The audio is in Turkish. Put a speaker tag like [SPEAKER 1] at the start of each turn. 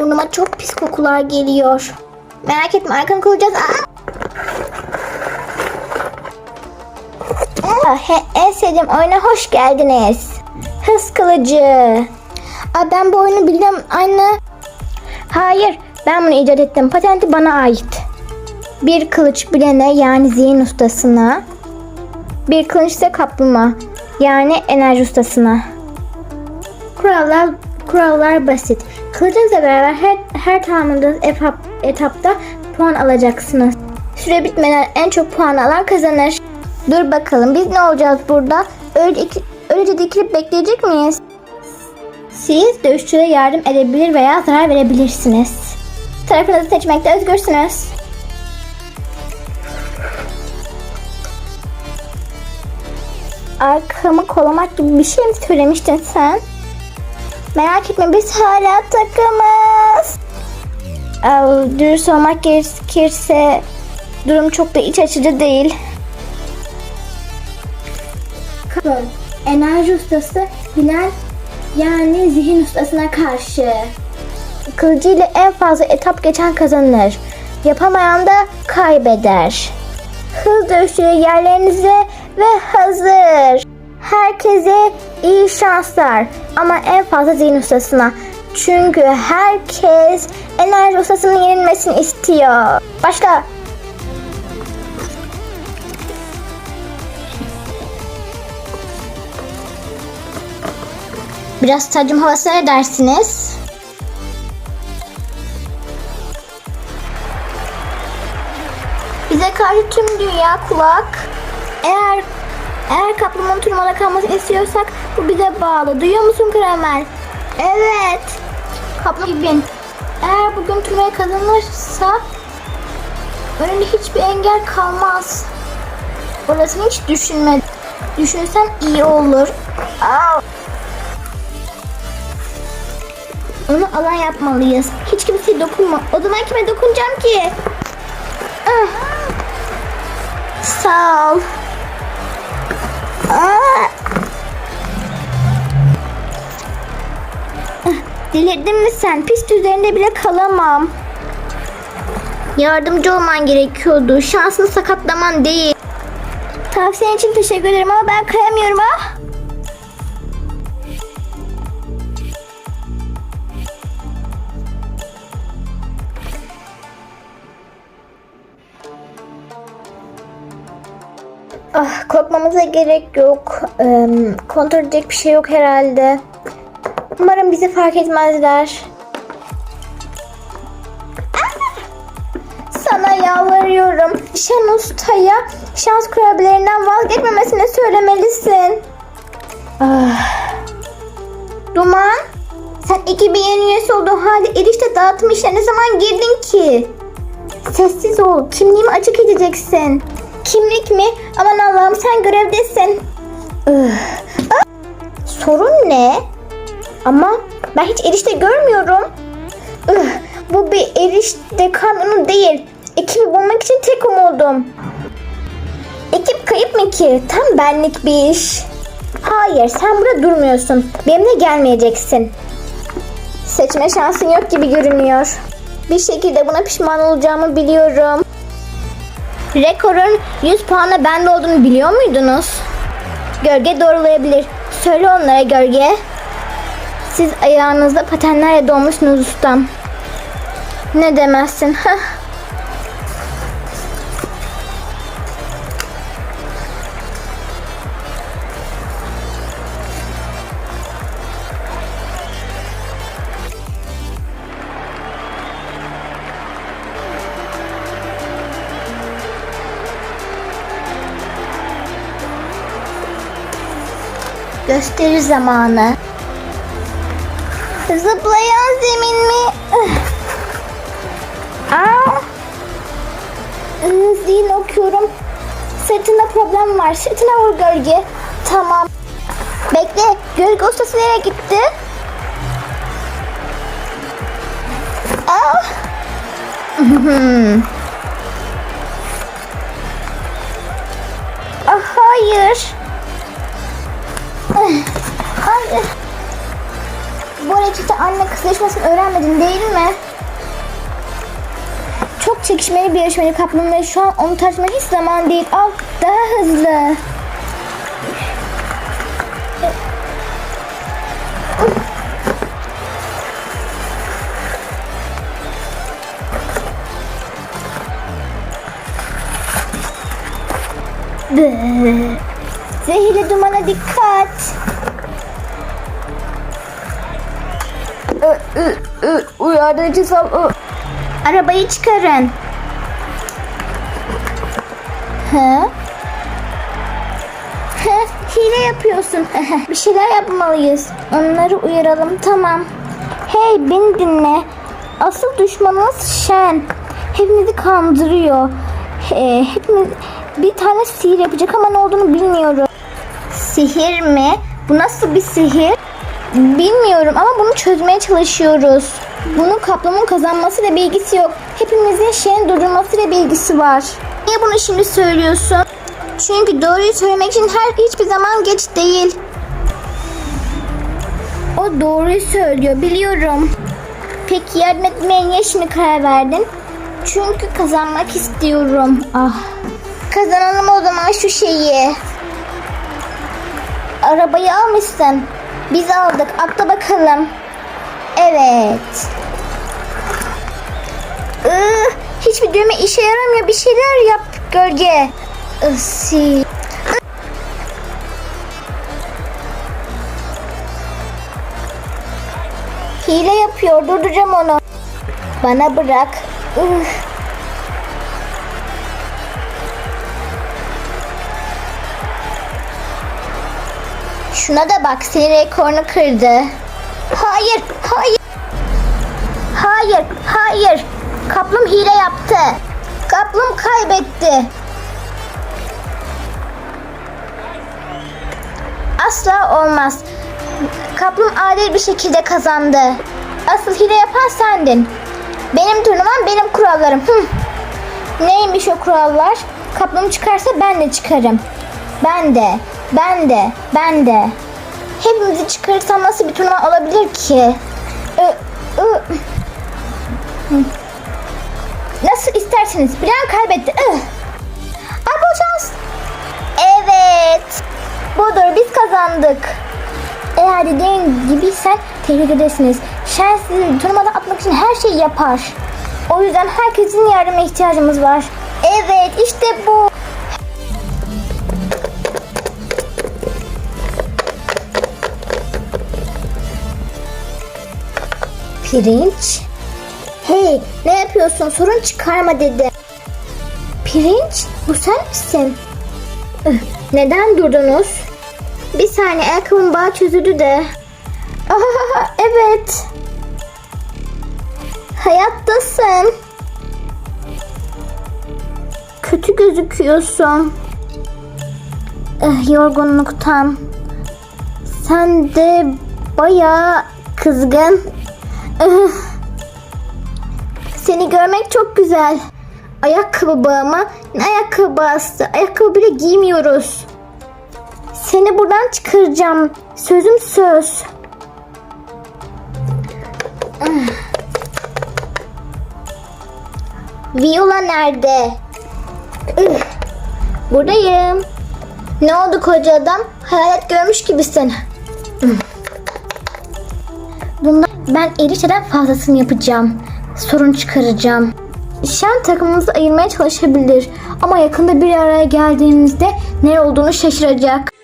[SPEAKER 1] Burnuma çok pis kokular geliyor. Merak etme arkanı he, en sevdiğim oyuna hoş geldiniz. Hız kılıcı. Aa, ben bu oyunu biliyorum anne. Hayır ben bunu icat ettim. Patenti bana ait. Bir kılıç bilene yani zihin ustasına. Bir kılıç ise kaplumbağa yani enerji ustasına. Kurallar kurallar basit. Kılıcınızla beraber her, her tamamladığınız etap, etapta puan alacaksınız. Süre bitmeden en çok puan alan kazanır. Dur bakalım biz ne olacağız burada? Öyle, iki, dikilip bekleyecek miyiz? Siz dövüşçüye yardım edebilir veya zarar verebilirsiniz. Tarafınızı seçmekte özgürsünüz. Arkamı kolamak gibi bir şey mi söylemiştin sen? Merak etme biz hala takımız. Ee, dürüst olmak gerekirse durum çok da iç açıcı değil. Kapı. Enerji ustası Bilal yani zihin ustasına karşı. Kılıcı ile en fazla etap geçen kazanır. Yapamayan da kaybeder. Hız dövüşüyor yerlerinize ve hazır. Herkese iyi şanslar ama en fazla zihin ustasına. Çünkü herkes enerji ustasının yenilmesini istiyor. Başla. Biraz stadyum havası ne dersiniz? Bize karşı tüm dünya kulak. Eğer eğer kaplumbağanın turnuvada kalmasını istiyorsak bu bize bağlı. Duyuyor musun Karamel? Evet. Kaplumbağa bin. Eğer bugün turnuvayı kazanırsa önünde hiçbir engel kalmaz. Orasını hiç düşünme. Düşünsen iyi olur. Aa. Onu alan yapmalıyız. Hiç kimseye dokunma. O zaman kime dokunacağım ki? Ah. Sağ ol. Delirdin mi sen? Pist üzerinde bile kalamam. Yardımcı olman gerekiyordu. Şansını sakatlaman değil. Tavsiyen için teşekkür ederim ama ben kayamıyorum ah. Ah, korkmamıza gerek yok. Ee, kontrol edecek bir şey yok herhalde. Umarım bizi fark etmezler. Ah! Sana yalvarıyorum. Şen Usta'ya şans kurabiylerinden vazgeçmemesini söylemelisin. Ah. Duman, sen 2000 yeni üyesi olduğun halde erişte dağıtım işine ne zaman girdin ki? Sessiz ol. Kimliğimi açık edeceksin. Kimlik mi? Aman Allah'ım sen görevdesin. Sorun ne? Ama ben hiç erişte görmüyorum. Bu bir erişte kanunu değil. Ekibi bulmak için tek umudum. Ekip kayıp mı ki? Tam benlik bir iş. Hayır sen burada durmuyorsun. Benimle gelmeyeceksin. Seçme şansın yok gibi görünüyor. Bir şekilde buna pişman olacağımı biliyorum. Rekorun 100 puanla bende olduğunu biliyor muydunuz? Gölge doğrulayabilir. Söyle onlara gölge. Siz ayağınızda patenlerle dolmuşsunuz ustam. Ne demezsin? Gösteri zamanı. Zıplayan zemin mi? Aa. Ih, Zihin okuyorum. Sırtında problem var. Sırtına vur gölge. Tamam. Bekle. Gölge ustası nereye gitti? Aa. ah, hayır. Hayır. Bu ekipte anne kızlaşmasını öğrenmedin değil mi? Çok çekişmeli bir yarışmayı kaplan ve şu an onu tartışmak hiç zaman değil. Al daha hızlı. Zehirli dumana dikkat. Uyarıcı sal. Arabayı çıkarın. Ha, hile yapıyorsun. Bir şeyler yapmalıyız. Onları uyaralım tamam. Hey beni dinle. Asıl düşmanımız Şen. Hepimizi kandırıyor. He, hepimiz bir tane sihir yapacak ama ne olduğunu bilmiyorum. Sihir mi? Bu nasıl bir sihir? Bilmiyorum ama bunu çözmeye çalışıyoruz. Bunun kaplamın kazanmasıyla bir ilgisi yok. Hepimizin şeyin durdurmasıyla bir ilgisi var. Niye bunu şimdi söylüyorsun? Çünkü doğruyu söylemek için her hiçbir zaman geç değil. O doğruyu söylüyor biliyorum. Peki yardım etmeye niye şimdi karar verdin? Çünkü kazanmak istiyorum. Ah. Kazanalım o zaman şu şeyi. Arabayı almışsın. Biz aldık. Atla bakalım. Evet. Iı, hiçbir düğme işe yaramıyor. Bir şeyler yap gölge. Isi. Hile yapıyor. Durduracağım onu. Bana bırak. Ih. Şuna da bak senin rekorunu kırdı. Hayır, hayır. Hayır, hayır. Kaplum hile yaptı. Kaplum kaybetti. Asla olmaz. Kaplum adil bir şekilde kazandı. Asıl hile yapan sendin. Benim turnuvam benim kurallarım. Hıh. Neymiş o kurallar? Kaplum çıkarsa ben de çıkarım. Ben de, ben de, ben de. Hepimizi çıkarırsam nasıl bir turnuva olabilir ki? Nasıl isterseniz. Bilen kaybetti. Ih. Ay bol şans. Evet. Budur biz kazandık. Eğer dediğin gibiysen tebrik edersiniz. Şen sizi turnuvadan atmak için her şeyi yapar. O yüzden herkesin yardımına ihtiyacımız var. Evet işte bu. Pirinç. Hey ne yapıyorsun sorun çıkarma dedi. Pirinç bu sen misin? Neden durdunuz? Bir saniye ayakkabım bağ çözüldü de. Evet. Hayattasın. Kötü gözüküyorsun. Eh, yorgunluktan. Sen de bayağı kızgın. Seni görmek çok güzel. Ayakkabı bağıma ne ayakkabı bağısı? Ayakkabı bile giymiyoruz. Seni buradan çıkaracağım. Sözüm söz. Viola nerede? Buradayım. Ne oldu koca adam? Hayalet görmüş gibisin. Bundan ben erişeden fazlasını yapacağım. Sorun çıkaracağım. Şen takımımızı ayırmaya çalışabilir. Ama yakında bir araya geldiğimizde ne olduğunu şaşıracak.